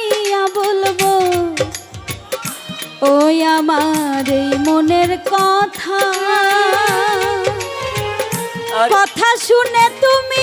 গাইয়া বলব ওই আমার এই মনের কথা। কথা শুনে তুমি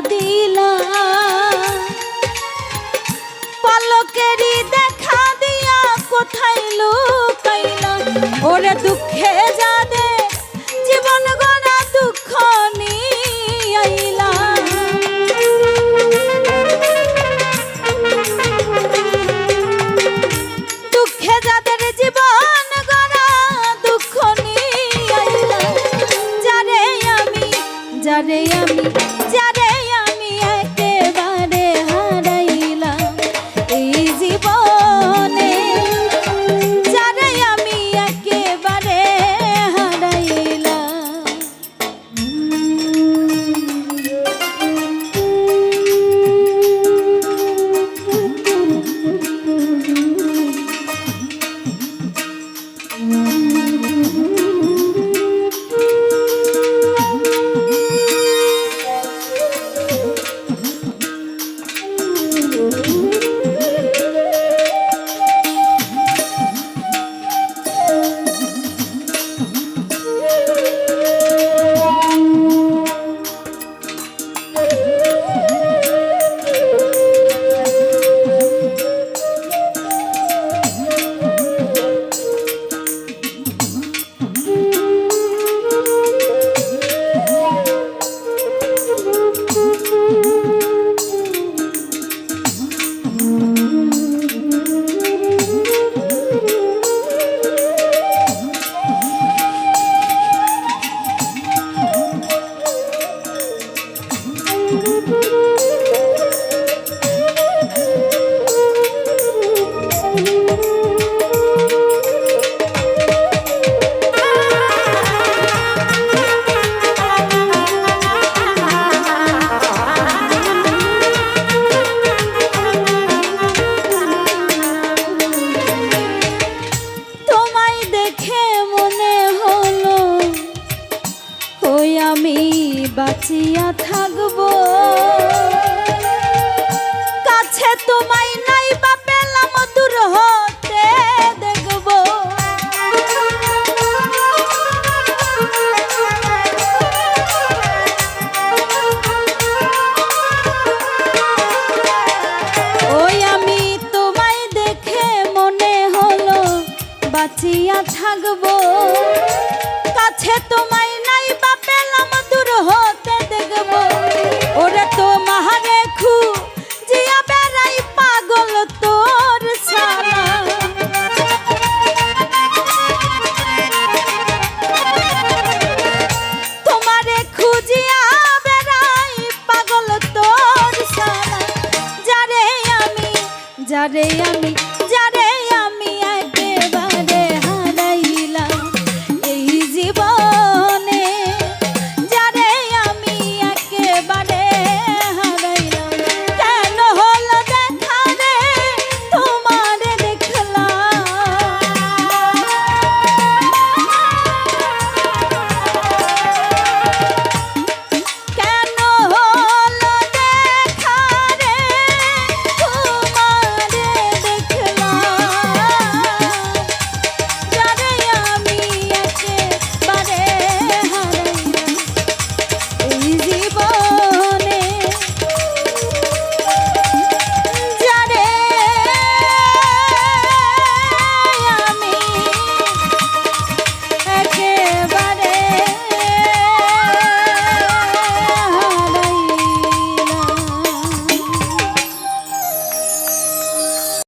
কোথায় লুকাইলা ওরে দুঃখে যাদের বাঁচিয়া থাকব। কাছে তোমায় না